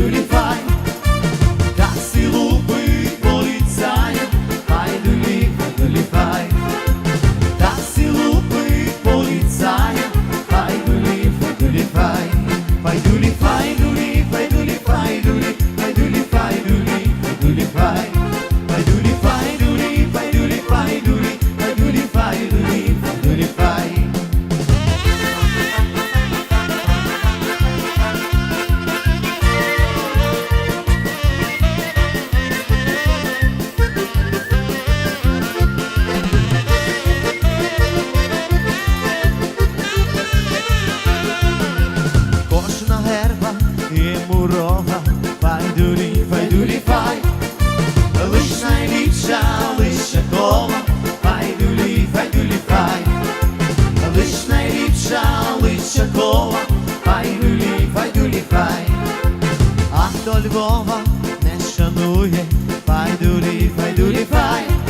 beautify. йому рога, файдурі, файдурі, фай, лиш найліпша, лише дома, файдулі, файдулі, фай, лиш найліпша, лише кола, файдулі, файдулі, фай, а до Львова не шанує, файдулі, файдулі, фай.